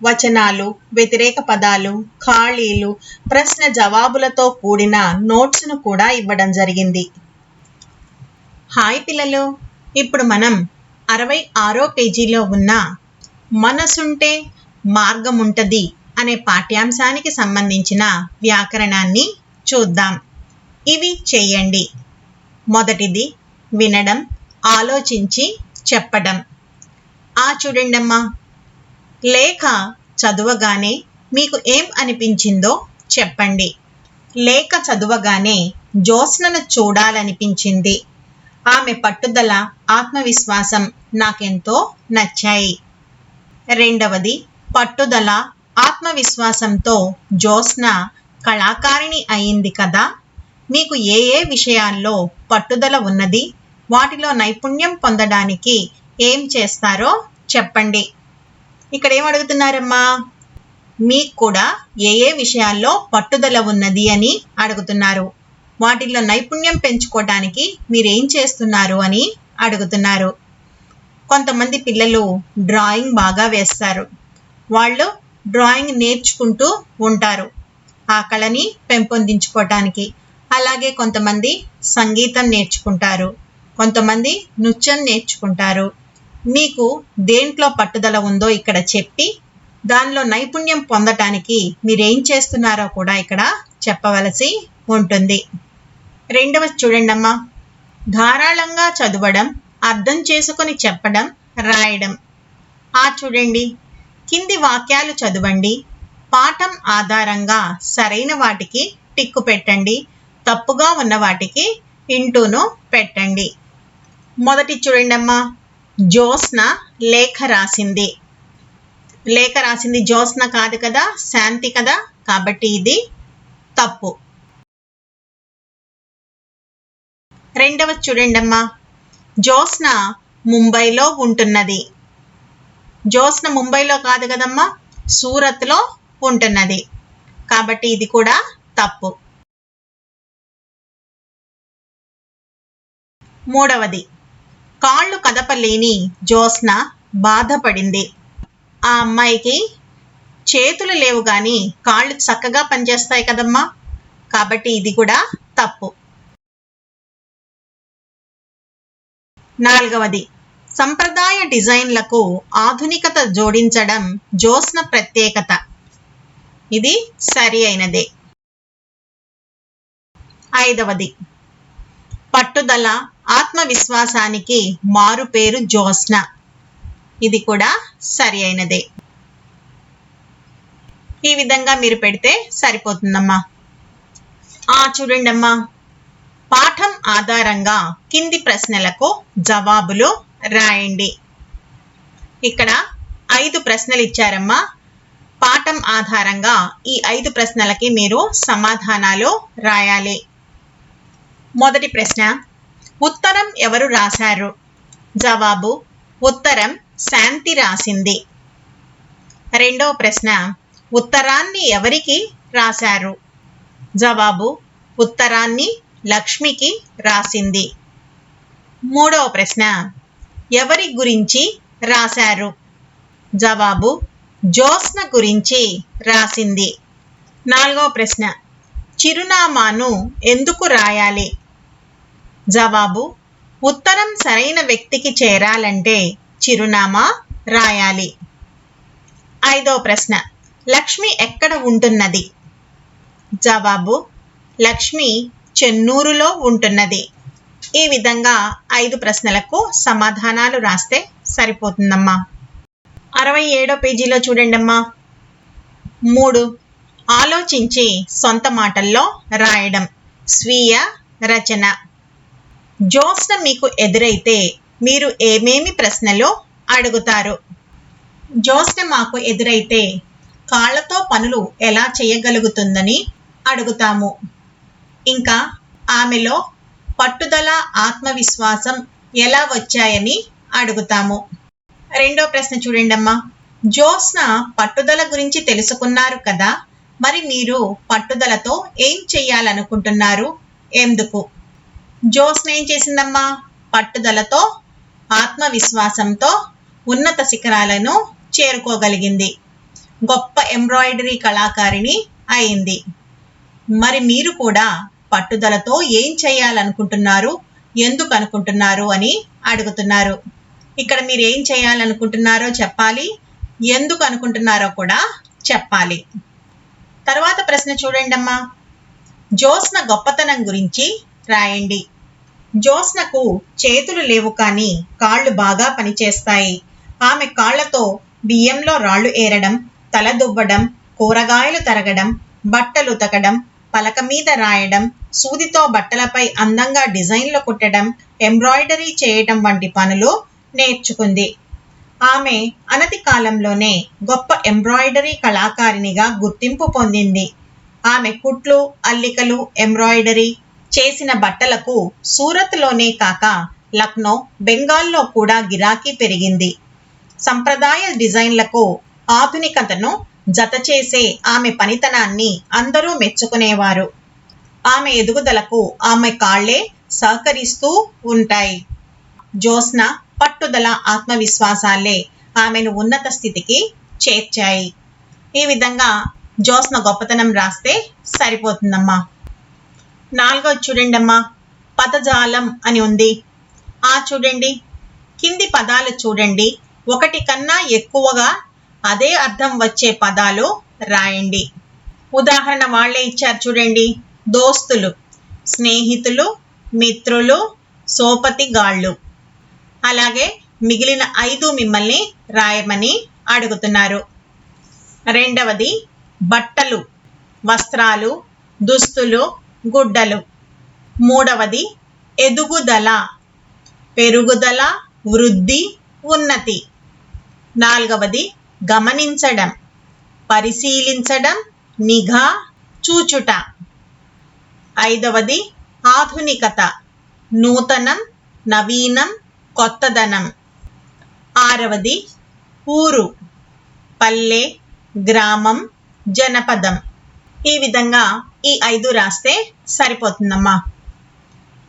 వచనాలు వ్యతిరేక పదాలు ఖాళీలు ప్రశ్న జవాబులతో కూడిన నోట్స్ను కూడా ఇవ్వడం జరిగింది. హాయ్ పిల్లలు ఇప్పుడు మనం అరవై ఆరో పేజీలో ఉన్న మనసుంటే మార్గం అనే పాఠ్యాంశానికి సంబంధించిన వ్యాకరణాన్ని చూద్దాం. ఇవి చేయండి. మొదటిది వినడం ఆలోచించి చెప్పడం. ఆ చూడండమ్మా లేఖ చదవగానే మీకు ఏం అనిపించిందో చెప్పండి. లేఖ చదవగానే జ్యోత్స్నను చూడాలనిపించింది. ఆమె పట్టుదల ఆత్మవిశ్వాసం నాకెంతో నచ్చాయి. రెండవది పట్టుదల ఆత్మవిశ్వాసంతో జ్యోత్స్న కళాకారిణి అయింది కదా. మీకు ఏ ఏ విషయాల్లో పట్టుదల ఉన్నది? వాటిలో నైపుణ్యం పొందడానికి ఏం చేస్తారో చెప్పండి. ఇక్కడ ఏం అడుగుతున్నారమ్మా మీకు కూడా ఏ ఏ విషయాల్లో పట్టుదల ఉన్నది అని అడుగుతున్నారు. వాటిల్లో నైపుణ్యం పెంచుకోవడానికి మీరేం చేస్తున్నారు అని అడుగుతున్నారు. కొంతమంది పిల్లలు డ్రాయింగ్ బాగా వేస్తారు. వాళ్ళు డ్రాయింగ్ నేర్చుకుంటూ ఉంటారు ఆ కళని పెంపొందించుకోవటానికి అలాగే కొంతమంది సంగీతం నేర్చుకుంటారు. కొంతమంది నృత్యం నేర్చుకుంటారు. మీకు దేంట్లో పట్టుదల ఉందో ఇక్కడ చెప్పి దానిలో నైపుణ్యం పొందటానికి మీరేం చేస్తున్నారో కూడా ఇక్కడ చెప్పవలసి ఉంటుంది. రెండవ చూడండమ్మా. ధారాళంగా చదవడం అర్థం చేసుకొని చెప్పడం రాయడం. ఆ చూడండి. కింది వాక్యాలు చదవండి. పాఠం ఆధారంగా సరైన వాటికి టిక్కు పెట్టండి. తప్పుగా ఉన్న వాటికి ఇంటూను పెట్టండి. మొదటి చూడండమ్మా. జ్యోత్స్న లేఖ రాసింది. లేఖ రాసింది జ్యోత్స్న కాదు కదా శాంతి కదా? కాబట్టి ఇది తప్పు. రెండవ చూడండమ్మా. జ్యోత్స్న ముంబైలో ఉంటున్నది. జ్యోత్స్న ముంబైలో కాదు కదమ్మా సూరత్లో ఉంటున్నది. కాబట్టి ఇది కూడా తప్పు. మూడవది. కాళ్ళు కదపలేని జ్యోత్స్న బాధపడింది. ఆ అమ్మాయికి చేతులు లేవు కానీ కాళ్ళు చక్కగా పనిచేస్తాయి కదమ్మా. కాబట్టి ఇది కూడా తప్పు. నాలుగవది. సంప్రదాయ డిజైన్లకు ఆధునికత జోడించడం జ్యోత్స్న ప్రత్యేకత. ఇది సరి అయినదే. ఐదవది. పట్టుదల ఆత్మవిశ్వాసానికి మారు పేరు జ్యోత్స్న. ఇది కూడా సరి అయినదే. ఈ విధంగా మీరు పెడితే సరిపోతుందమ్మా. ఆ చూడండి అమ్మా పాఠం ఆధారంగా కింది ప్రశ్నలకు జవాబులు రాయండి. ఇక్కడ ఐదు ప్రశ్నలు ఇచ్చారమ్మా. పాఠం ఆధారంగా ఈ ఐదు ప్రశ్నలకి మీరు సమాధానాలు రాయాలి. మొదటి ప్రశ్న ఉత్తరం ఎవరు రాశారు? జవాబు ఉత్తరం శాంతి రాసింది. రెండో ప్రశ్న ఉత్తరాన్ని ఎవరికి రాశారు? జవాబు ఉత్తరాన్ని లక్ష్మికి రాసింది. మూడవ ప్రశ్న ఎవరి గురించి రాశారు? జవాబు జ్యోత్స్న గురించి రాసింది. నాలుగవ ప్రశ్న చిరునామాను ఎందుకు రాయాలి? జవాబు ఉత్తరం సరైన వ్యక్తికి చేరాలంటే చిరునామా రాయాలి. ఐదో ప్రశ్న లక్ష్మి ఎక్కడ ఉంటున్నది? జవాబు లక్ష్మి చెన్నూరులో ఉంటున్నది. ఈ విధంగా ఐదు ప్రశ్నలకు సమాధానాలు రాస్తే సరిపోతుందమ్మా. అరవై ఏడో పేజీలో చూడండమ్మా. మూడు ఆలోచించి సొంత మాటల్లో రాయడం స్వీయ రచన. జ్యోత్స్న మీకు ఎదురైతే మీరు ఏమేమి ప్రశ్నలు అడుగుతారు? జ్యోత్స్న మాకు ఎదురైతే కాళ్ళతో పనులు ఎలా చేయగలుగుతుందని అడుగుతాము. ఇంకా ఆమెలో పట్టుదల ఆత్మవిశ్వాసం ఎలా వచ్చాయని అడుగుతాము. రెండో ప్రశ్న చూడండి అమ్మా. జోస్న పట్టుదల గురించి తెలుసుకున్నారు కదా మరి మీరు పట్టుదలతో ఏం చెయ్యాలనుకుంటున్నారు ఎందుకు? జోస్న ఏం చేసిందమ్మా? పట్టుదలతో ఆత్మవిశ్వాసంతో ఉన్నత శిఖరాలను చేరుకోగలిగింది. గొప్ప ఎంబ్రాయిడరీ కళాకారిణి అయింది. మరి మీరు కూడా పట్టుదలతో ఏం చేయాలనుకుంటున్నారు? ఎందుకు అనుకుంటున్నారు అని అడుగుతున్నారు. ఇక్కడ మీరు ఏం చేయాలనుకుంటున్నారో చెప్పాలి. ఎందుకు అనుకుంటున్నారో కూడా చెప్పాలి. తర్వాత ప్రశ్న చూడండి అమ్మా జోస్న గొప్పతనం గురించి రాయండి. జోస్నకు చేతులు లేవు కానీ కాళ్ళు బాగా పనిచేస్తాయి. ఆమె కాళ్ళతో బియ్యంలో రాళ్ళు ఏరడం తల దువ్వడం కూరగాయలు తరగడం బట్టలు ఉతకడం పలక మీద రాయడం సూదితో బట్టలపై అందంగా డిజైన్లు కుట్టడం ఎంబ్రాయిడరీ చేయటం వంటి పనులు నేర్చుకుంది. ఆమె అనతి కాలంలోనే గొప్ప ఎంబ్రాయిడరీ కళాకారిణిగా గుర్తింపు పొందింది. ఆమె కుట్లు అల్లికలు ఎంబ్రాయిడరీ చేసిన బట్టలకు సూరత్లోనే కాక లక్నో బెంగాల్లో కూడా గిరాకీ పెరిగింది. సంప్రదాయ డిజైన్లకు ఆధునికతను జతచేసే ఆమె పనితనాన్ని అందరూ మెచ్చుకునేవారు. ఆమె ఎదుగుదలకు ఆమె కాళ్ళే సహకరిస్తూ ఉంటాయి. జోస్న పట్టుదల ఆత్మవిశ్వాసాలే ఆమెను ఉన్నత స్థితికి చేర్చాయి. ఈ విధంగా జోస్న గొప్పతనం రాస్తే సరిపోతుందమ్మా. నాలుగో చూడండమ్మా పదజాలం అని ఉంది. ఆ చూడండి కింది పదాలు చూడండి. ఒకటి కన్నా ఎక్కువగా అదే అర్థం వచ్చే పదాలు రాయండి. ఉదాహరణ వాళ్ళే ఇచ్చారు చూడండి దోస్తులు స్నేహితులు మిత్రులు సోపతిగాళ్ళు అలాగే మిగిలిన ఐదు మిమ్మల్ని రాయమని అడుగుతున్నారు. రెండవది బట్టలు వస్త్రాలు దుస్తులు గుడ్డలు. మూడవది ఎదుగుదల. పెరుగుదల వృద్ధి ఉన్నతి. నాలుగవది గమనించడం. పరిశీలించడం నిఘా చూచుట. ఐదవది ఆధునికత. నూతనం నవీనం కొత్తదనం. ఆరవది ఊరు. పల్లె గ్రామం జనపదం. ఈ విధంగా ఈ ఐదు రాస్తే సరిపోతుందమ్మా.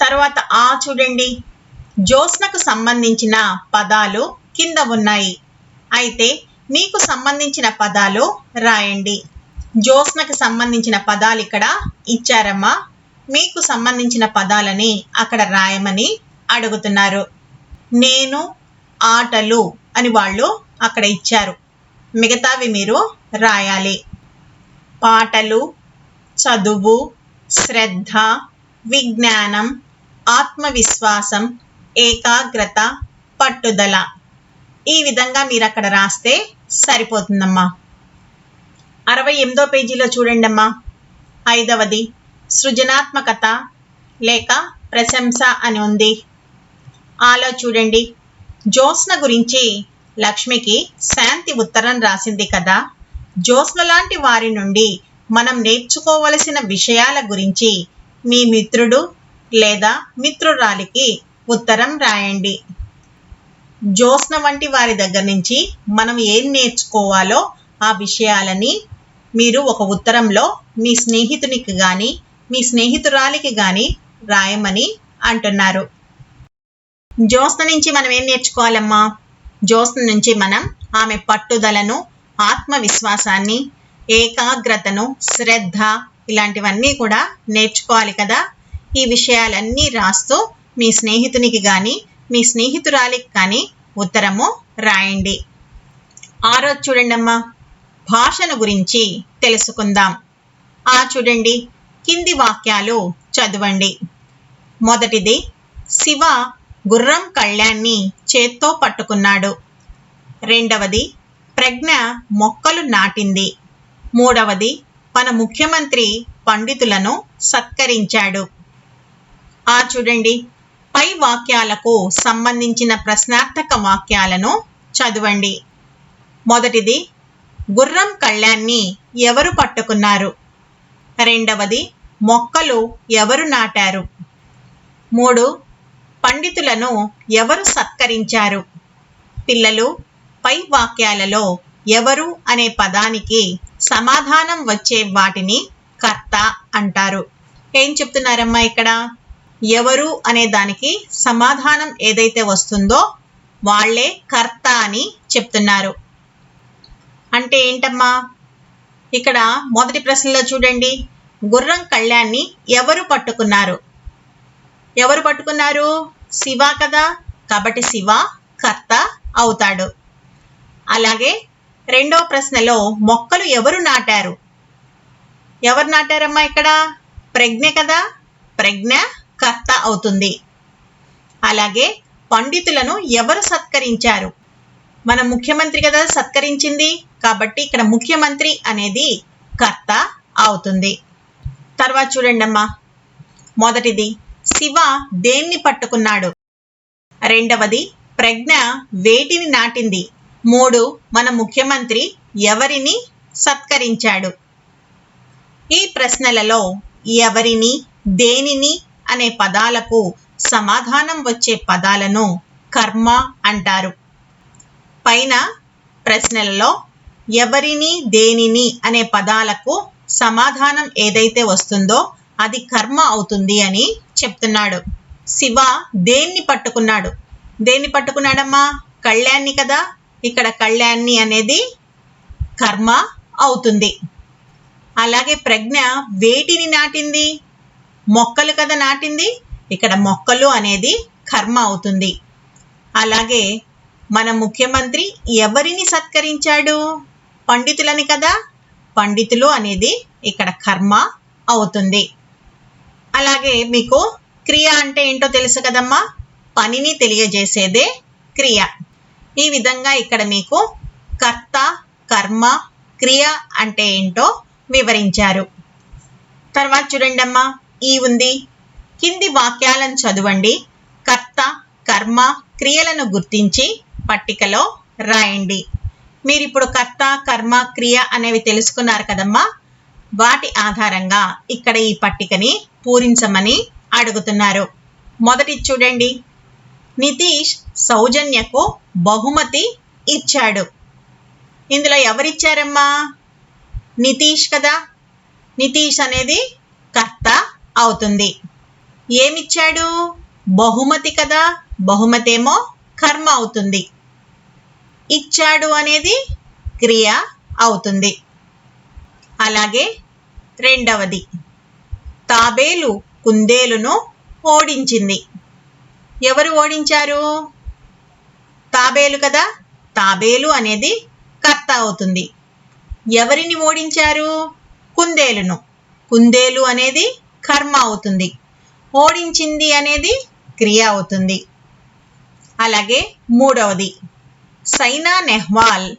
తర్వాత ఆ చూడండి. జ్యోత్స్నకు సంబంధించిన పదాలు కింద ఉన్నాయి. అయితే మీకు సంబంధించిన పదాలు రాయండి. జ్యోత్స్నకు సంబంధించిన పదాలు ఇక్కడ ఇచ్చారమ్మా. మీకు సంబంధించిన పదాలని అక్కడ రాయమని అడుగుతున్నారు. నేను ఆటలు అని వాళ్ళు అక్కడ ఇచ్చారు. మిగతావి మీరు రాయాలి. పాటలు చదువు శ్రద్ధ విజ్ఞానం ఆత్మవిశ్వాసం ఏకాగ్రత పట్టుదల. ఈ విధంగా మీరు అక్కడ రాస్తే సరిపోతుందమ్మా. అరవై ఎనిమిదో పేజీలో చూడండి అమ్మా ఐదవది సృజనాత్మకత లేక ప్రశంస అని ఉంది. ఆలో చూడండి. జ్యోత్స్న గురించి లక్ష్మికి శాంతి ఉత్తరం రాసింది కదా. జ్యోత్స్న లాంటి వారి నుండి మనం నేర్చుకోవలసిన విషయాల గురించి మీ మిత్రుడు లేదా మిత్రురాలికి ఉత్తరం రాయండి. జ్యోత్స్న వంటి వారి దగ్గర నుంచి మనం ఏం నేర్చుకోవాలో ఆ విషయాలని మీరు ఒక ఉత్తరంలో మీ స్నేహితునికి కానీ మీ స్నేహితురాలికి కానీ రాయమని అంటున్నారు. జోస్న నుంచి మనం ఏం నేర్చుకోవాలమ్మా? జ్యోత్స్న నుంచి మనం ఆమె పట్టుదలను ఆత్మవిశ్వాసాన్ని ఏకాగ్రతను శ్రద్ధ ఇలాంటివన్నీ కూడా నేర్చుకోవాలి కదా. ఈ విషయాలన్నీ రాస్తూ మీ స్నేహితునికి కానీ మీ స్నేహితురాలికి కానీ ఉత్తరము రాయండి. ఆరో చూడండి అమ్మా. భాషను గురించి తెలుసుకుందాం. ఆ చూడండి. కింది వాక్యాలు చదవండి. మొదటిది శివ గుర్రం కళ్యాణ్ని చేత్తో పట్టుకున్నాడు. రెండవది ప్రజ్ఞ మొక్కలు నాటింది. మూడవది మన ముఖ్యమంత్రి పండితులను సత్కరించాడు. ఆ చూడండి పై వాక్యాలకు సంబంధించిన ప్రశ్నార్థక వాక్యాలను చదవండి. మొదటిది గుర్రం కళ్యాణ్ని ఎవరు పట్టుకున్నారు? రెండవది మొక్కలు ఎవరు నాటారు? మూడు పండితులను ఎవరు సత్కరించారు? పిల్లలు పై వాక్యాలలో ఎవరు అనే పదానికి సమాధానం వచ్చే వాటిని కర్త అంటారు. ఏం చెప్తున్నారమ్మా ఇక్కడ? ఎవరు అనే దానికి సమాధానం ఏదైతే వస్తుందో వాళ్ళే కర్త అని చెప్తున్నారు. అంటే ఏంటమ్మా? ఇక్కడ మొదటి ప్రశ్నలో చూడండి. గుర్రం కళ్యాణ్ని ఎవరు పట్టుకున్నారు? ఎవరు పట్టుకున్నారు? శివ కదా? కాబట్టి శివ కర్త అవుతాడు. అలాగే రెండో ప్రశ్నలో మొక్కలు ఎవరు నాటారు? ఎవరు నాటారమ్మా ఇక్కడ? ప్రజ్ఞ కదా? ప్రజ్ఞ కర్త అవుతుంది. అలాగే పండితులను ఎవరు సత్కరించారు? మన ముఖ్యమంత్రి కదా సత్కరించింది. కాబట్టి ఇక్కడ ముఖ్యమంత్రి అనేది కర్త అవుతుంది. తర్వాత చూడండి అమ్మా మొదటిది శివ దేన్ని పట్టుకున్నాడు? రెండవది ప్రజ్ఞ వేటిని నాటింది? మూడు మన ముఖ్యమంత్రి ఎవరిని సత్కరించాడు? ఈ ప్రశ్నలలో ఎవరిని దేనిని అనే పదాలకు సమాధానం వచ్చే పదాలను కర్మ అంటారు. పైన ప్రశ్నలలో ఎవరిని దేనిని అనే పదాలకు సమాధానం ఏదైతే వస్తుందో అది కర్మ అవుతుంది అని చెప్తున్నాడు. శివ దేన్ని పట్టుకున్నాడు? దేన్ని పట్టుకున్నాడమ్మా? కళ్యాణ్ణి కదా? ఇక్కడ కళ్యాణి అనేది కర్మ అవుతుంది. అలాగే ప్రజ్ఞ వేటిని నాటింది? మొక్కలు కదా నాటింది? ఇక్కడ మొక్కలు అనేది కర్మ అవుతుంది. అలాగే మన ముఖ్యమంత్రి ఎవరిని సత్కరించాడు? పండితులని కదా? పండితులు అనేది ఇక్కడ కర్మ అవుతుంది. అలాగే మీకు క్రియ అంటే ఏంటో తెలుసు కదమ్మా? పనిని తెలియజేసేదే క్రియ. ఈ విధంగా ఇక్కడ మీకు కర్త కర్మ క్రియ అంటే ఏంటో వివరించారు. తర్వాత చూడండి అమ్మా ఈ ఉంది. కింది వాక్యాలను చదవండి. కర్త కర్మ క్రియలను గుర్తించి పట్టికలో రాయండి. మీరు ఇప్పుడు కర్త కర్మ క్రియ అనేవి తెలుసుకున్నారు కదమ్మా? వాటి ఆధారంగా ఇక్కడ ఈ పట్టికని పూరించమని అడుగుతున్నారు. మొదటి చూడండి. నితీష్ సౌజన్యకు బహుమతి ఇచ్చాడు. ఇందులో ఎవరిచ్చారమ్మా? నితీష్ కదా? నితీష్ అనేది కర్త అవుతుంది. ఏమిచ్చాడు? బహుమతి కదా? బహుమతి ఏమో కర్మ అవుతుంది. ఇచ్చాడు అనేది క్రియ అవుతుంది. అలాగే రెండవది తాబేలు కుందేలును ఓడించింది. ఎవరు ఓడించారు? తాబేలు కదా? తాబేలు అనేది కర్త అవుతుంది. ఎవరిని ఓడించారు? కుందేలును. కుందేలు అనేది కర్మ అవుతుంది. ఓడించింది అనేది క్రియ అవుతుంది. అలాగే మూడవది సైనా నెహ్వాల్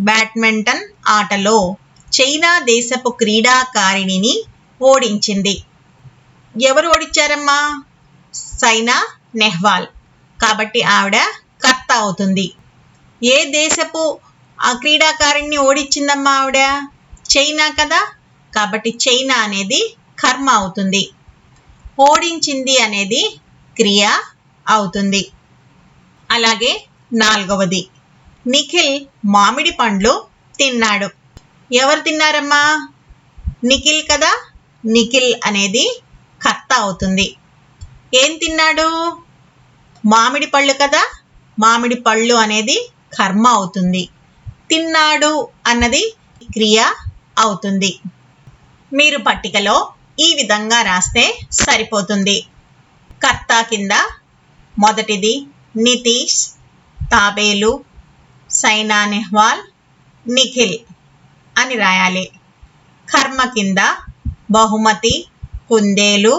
బ్యాడ్మింటన్ ఆటలో చైనా దేశపు క్రీడాకారిణిని ఓడించింది. ఎవరు ఓడించారమ్మా? సైనా నెహ్వాల్. కాబట్టి ఆవిడ కర్త అవుతుంది. ఏ దేశపు ఆ క్రీడాకారుణ్ణి ఓడించిందమ్మా ఆవిడ? చైనా కదా? కాబట్టి చైనా అనేది కర్మ అవుతుంది. ఓడించింది అనేది క్రియ అవుతుంది. అలాగే నాలుగవది. నిఖిల్ మామిడి పండ్లు తిన్నాడు. ఎవరు తిన్నారమ్మా? నిఖిల్ కదా? నిఖిల్ అనేది కర్త అవుతుంది. ఏం తిన్నాడు? మామిడి పళ్ళు కదా? మామిడి పళ్ళు అనేది కర్మ అవుతుంది. తిన్నాడు అన్నది క్రియ అవుతుంది. మీరు పట్టికలో ఈ విధంగా రాస్తే సరిపోతుంది. కర్త కింద మొదటిది నితీష్ తాబేలు సైనా నెహ్వాల్ నిఖిల్ అని రాయాలి. కర్మ కింద బహుమతి కుందేలు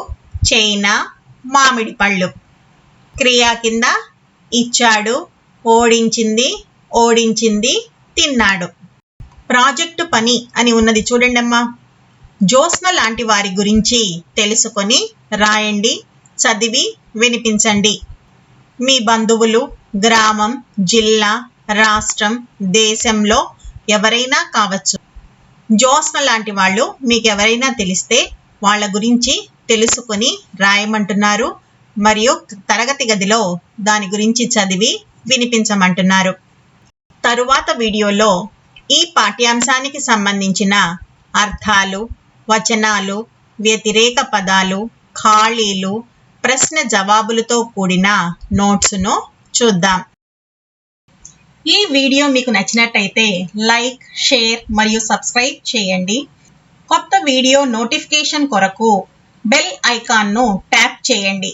చైనా మామిడి పళ్ళు. క్రియా కింద ఇచ్చాడు ఓడించింది ఓడించింది తిన్నాడు. ప్రాజెక్టు పని అని ఉన్నది చూడండి అమ్మా జ్యోత్స్న లాంటి వారి గురించి తెలుసుకొని రాయండి చదివి వినిపించండి. మీ బంధువులు గ్రామం జిల్లా రాష్ట్రం దేశంలో ఎవరైనా కావచ్చు. జ్యోత్స్న లాంటి వాళ్ళు మీకు ఎవరైనా తెలిస్తే వాళ్ళ గురించి తెలుసుకొని రాయమంటున్నారు. మరియు తరగతి గదిలో దాని గురించి చదివి వినిపించమంటున్నారు. తరువాత వీడియోలో ఈ పాఠ్యాంశానికి సంబంధించిన అర్థాలు వచనాలు వ్యతిరేక పదాలు ఖాళీలు ప్రశ్న జవాబులతో కూడిన నోట్స్ను చూద్దాం. ఈ వీడియో మీకు నచ్చినట్టయితే లైక్ షేర్ మరియు సబ్స్క్రైబ్ చేయండి. కొత్త వీడియో నోటిఫికేషన్ కొరకు బెల్ ఐకాన్ను ట్యాప్ చేయండి.